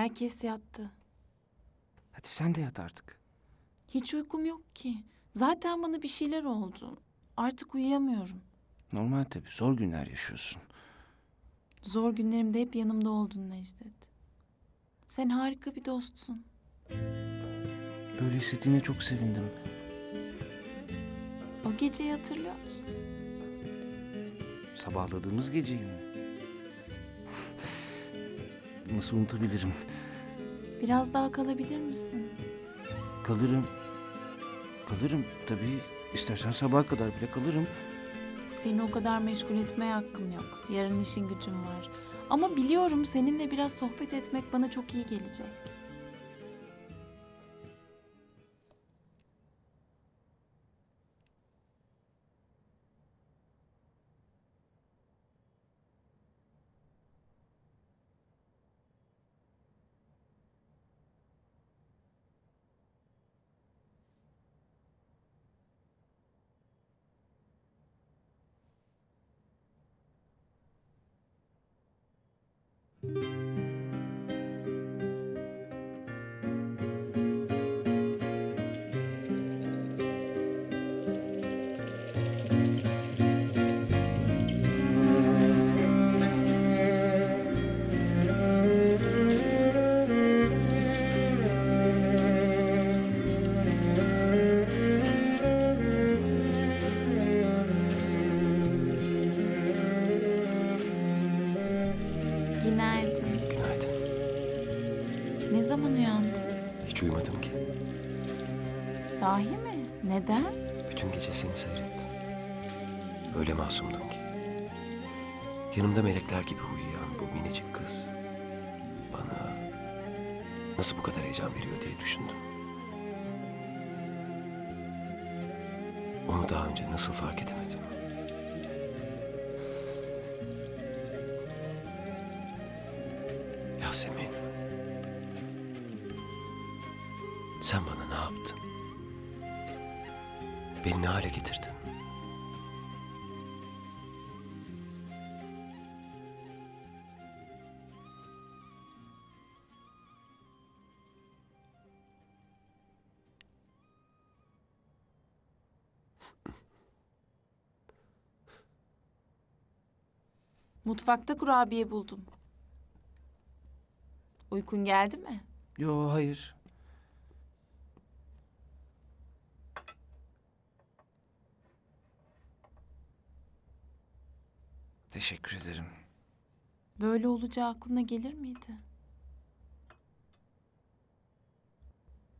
Herkes yattı. Hadi sen de yat artık. Hiç uykum yok ki. Zaten bana bir şeyler oldu. Artık uyuyamıyorum. Normal tabii zor günler yaşıyorsun. Zor günlerimde hep yanımda oldun Necdet. Sen harika bir dostsun. Böyle hissettiğine çok sevindim. O geceyi hatırlıyor musun? Sabahladığımız geceyi mi? Nasıl unutabilirim? Biraz daha kalabilir misin? Kalırım. Kalırım tabii. İstersen sabaha kadar bile kalırım. Seni o kadar meşgul etmeye hakkım yok. Yarın işin gücün var. Ama biliyorum seninle biraz sohbet etmek bana çok iyi gelecek. Neden? Bütün gece seni seyrettim. Öyle masumdum ki. Yanımda melekler gibi uyuyan bu minicik kız bana nasıl bu kadar heyecan veriyor diye düşündüm. Onu daha önce nasıl fark edemedim? Yasemin. Sen bana ne yaptın? Beni ne hale getirdin? Mutfakta kurabiye buldum. Uykun geldi mi? Yo hayır. Teşekkür ederim. Böyle olacağı aklına gelir miydi?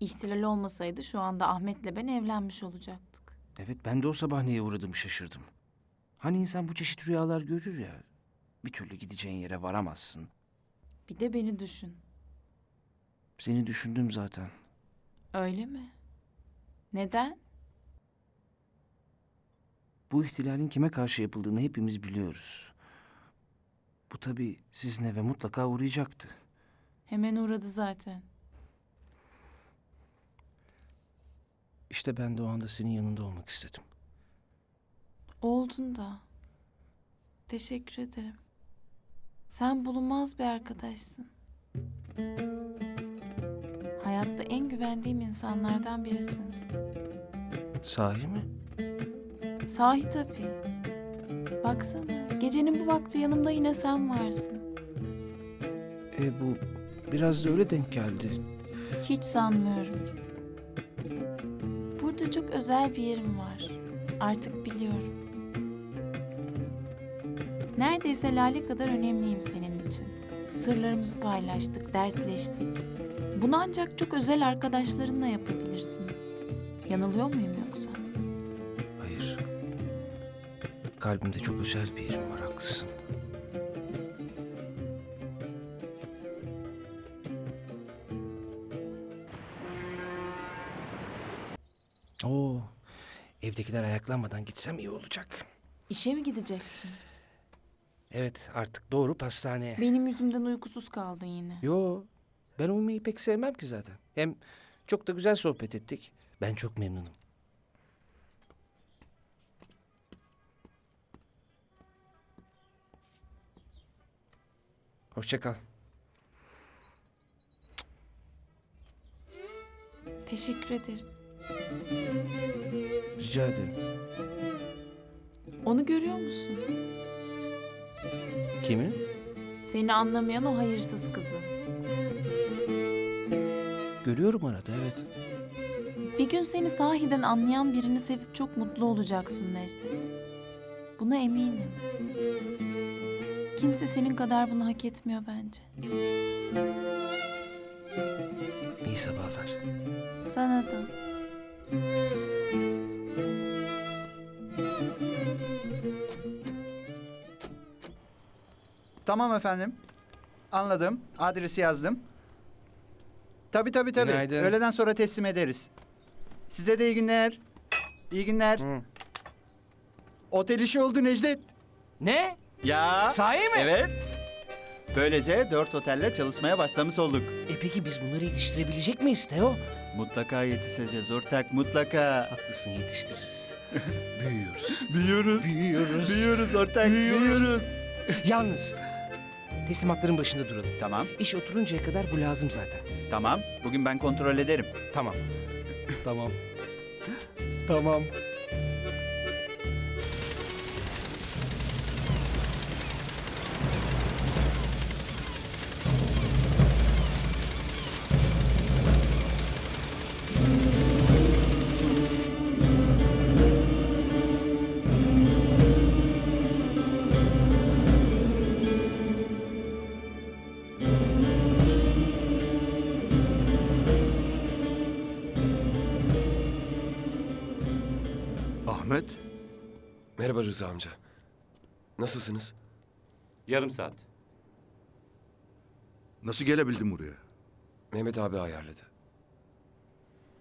İhtilal olmasaydı şu anda Ahmet'le ben evlenmiş olacaktık. Evet ben de o sabah neye uğradım şaşırdım. Hani insan bu çeşit rüyalar görür ya. Bir türlü gideceğin yere varamazsın. Bir de beni düşün. Seni düşündüm zaten. Öyle mi? Neden? Bu ihtilalin kime karşı yapıldığını hepimiz biliyoruz. Bu tabii sizin eve mutlaka uğrayacaktı. Hemen uğradı zaten. İşte ben de o anda senin yanında olmak istedim. Oldun da. Teşekkür ederim. Sen bulunmaz bir arkadaşsın. Hayatta en güvendiğim insanlardan birisin. Sahi mi? Sahi tabii. Baksana, gecenin bu vakti yanımda yine sen varsın. E bu biraz da öyle denk geldi. Hiç sanmıyorum. Burada çok özel bir yerim var. Artık biliyorum. Neredeyse Lale kadar önemliyim senin için. Sırlarımızı paylaştık, dertleştik. Bunu ancak çok özel arkadaşlarınla yapabilirsin. Yanılıyor muyum yoksa? Kalbimde çok özel bir yerim var haklısın. Oo, evdekiler ayaklanmadan gitsem iyi olacak. İşe mi gideceksin? Evet artık doğru pastaneye. Benim yüzümden uykusuz kaldın yine. Yo ben uyumayı pek sevmem ki zaten. Hem çok da güzel sohbet ettik. Ben çok memnunum. Hoşçakal. Teşekkür ederim. Rica ederim. Onu görüyor musun? Kimi? Seni anlamayan o hayırsız kızı. Görüyorum arada evet. Bir gün seni sahiden anlayan birini sevip çok mutlu olacaksın Necdet. Buna eminim. Kimse senin kadar bunu hak etmiyor bence. İyi sabahlar. Sana da. Tamam efendim. Anladım. Adresi yazdım. Tabii tabii tabii. Günaydın. Öğleden sonra teslim ederiz. Size de iyi günler. İyi günler. Hı. Otel işi oldu Necdet. Ne? Ya. Sahi mi? Evet. Böylece dört otelle çalışmaya başlamış olduk. E peki biz bunları yetiştirebilecek miyiz Teo? Mutlaka yetişeceğiz ortak mutlaka. Haklısın yetiştiririz. Büyüyoruz. Büyüyoruz. Büyüyoruz. Büyüyoruz ortak. Büyüyoruz. Yalnız teslimatların başında duralım. Tamam. İş oturuncaya kadar bu lazım zaten. Tamam. Bugün ben kontrol ederim. Tamam. tamam. Tamam. Merhaba Rıza amca. Nasılsınız? Yarım saat. nasıl gelebildin buraya? Mehmet abi ayarladı.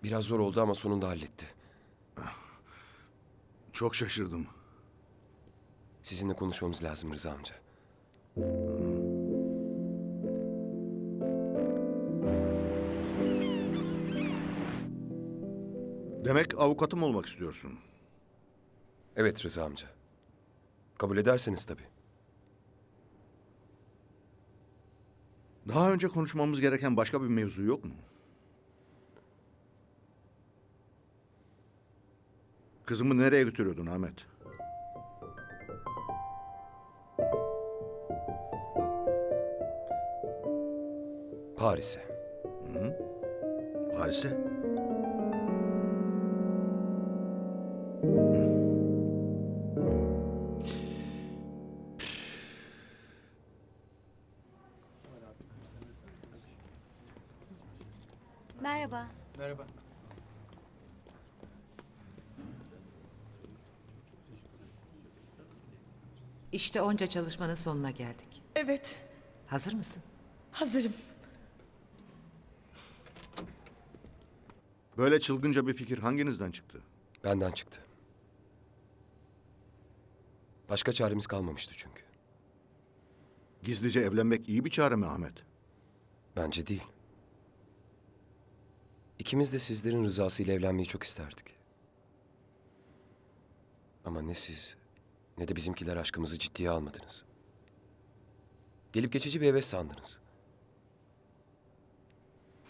Biraz zor oldu ama sonunda halletti. Çok şaşırdım. Sizinle konuşmamız lazım Rıza amca. Demek avukatım olmak istiyorsun. Evet Rıza amca. Kabul ederseniz tabii. Daha önce konuşmamız gereken başka bir mevzu yok mu? Kızımı nereye götürüyordun Ahmet? Paris'e. Paris'e? Merhaba. İşte onca çalışmanın sonuna geldik. Evet, Hazır mısın? hazırım. Böyle çılgınca bir fikir hanginizden çıktı? Benden çıktı. Başka çaremiz kalmamıştı çünkü. Gizlice evlenmek iyi bir çare mi Ahmet? Bence değil. İkimiz de sizlerin rızasıyla evlenmeyi çok isterdik. Ama ne siz ne de bizimkiler aşkımızı ciddiye almadınız. Gelip geçici bir heves sandınız.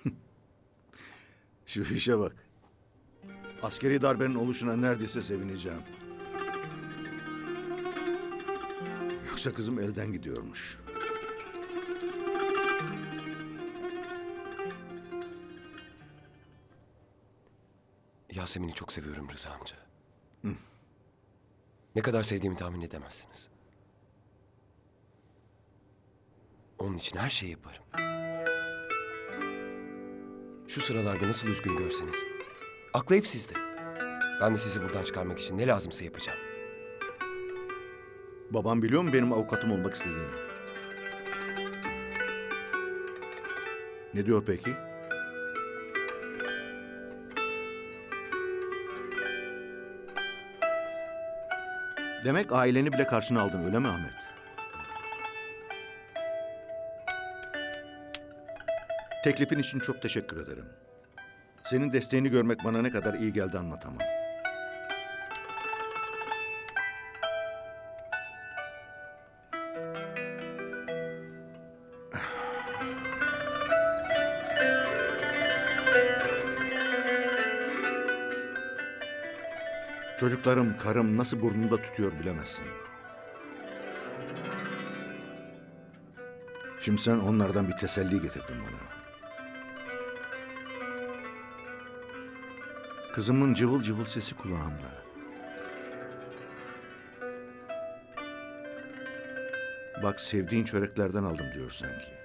Şu işe bak. Askeri darbenin oluşuna neredeyse sevineceğim. Yoksa kızım elden gidiyormuş. Yasemin'i çok seviyorum Rıza amca. Ne kadar sevdiğimi tahmin edemezsiniz. Onun için her şeyi yaparım. Şu sıralarda nasıl üzgün görseniz. Aklı hep sizde. Ben de sizi buradan çıkarmak için ne lazımsa yapacağım. Babam biliyor mu benim avukatım olmak istediğimi? Ne diyor peki? Demek aileni bile karşına aldın öyle mi Ahmet? Teklifin için çok teşekkür ederim. Senin desteğini görmek bana ne kadar iyi geldi anlatamam. Çocuklarım, karım nasıl burnunda tutuyor bilemezsin. Şimdi sen onlardan bir teselli getirdin bana. Kızımın cıvıl cıvıl sesi kulağımda. Bak sevdiğin çöreklerden aldım diyor sanki.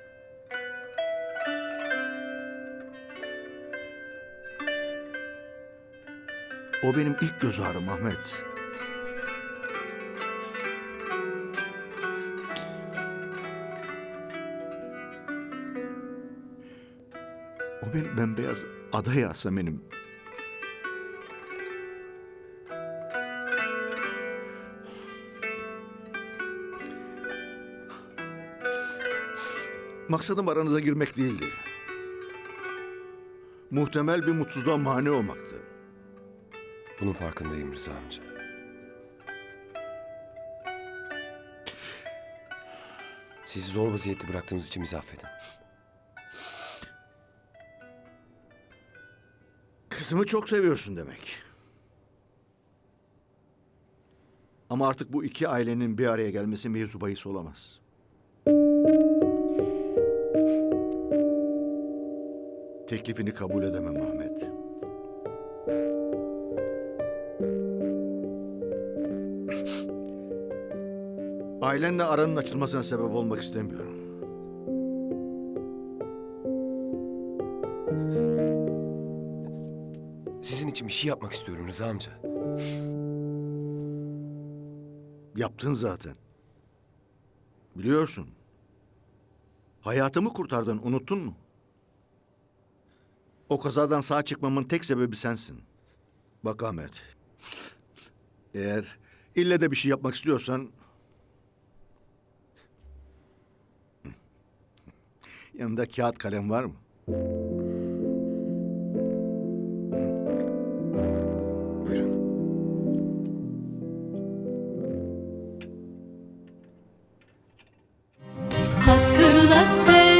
O benim ilk göz ağrım Ahmet. O benim bembeyaz ada yasemenim. Maksadım aranıza girmek değildi. Muhtemel bir mutsuzluğa mani olmaktı. Bunun farkındayım Rıza amca. Sizi zor vaziyette bıraktığımız için bizi affedin. Kızımı çok seviyorsun demek. Ama artık bu iki ailenin bir araya gelmesi mevzu bahis olamaz. Teklifini kabul edemem Ahmet. Ailenle aranın açılmasına sebep olmak istemiyorum. Sizin için bir şey yapmak istiyorum Rıza amca. Yaptın zaten. Biliyorsun. Hayatımı kurtardın, unuttun mu? O kazadan sağ çıkmamın tek sebebi sensin. Bak Ahmet. Eğer ille de bir şey yapmak istiyorsan... Yanında kağıt kalem var mı? Buyurun. Hatırla sen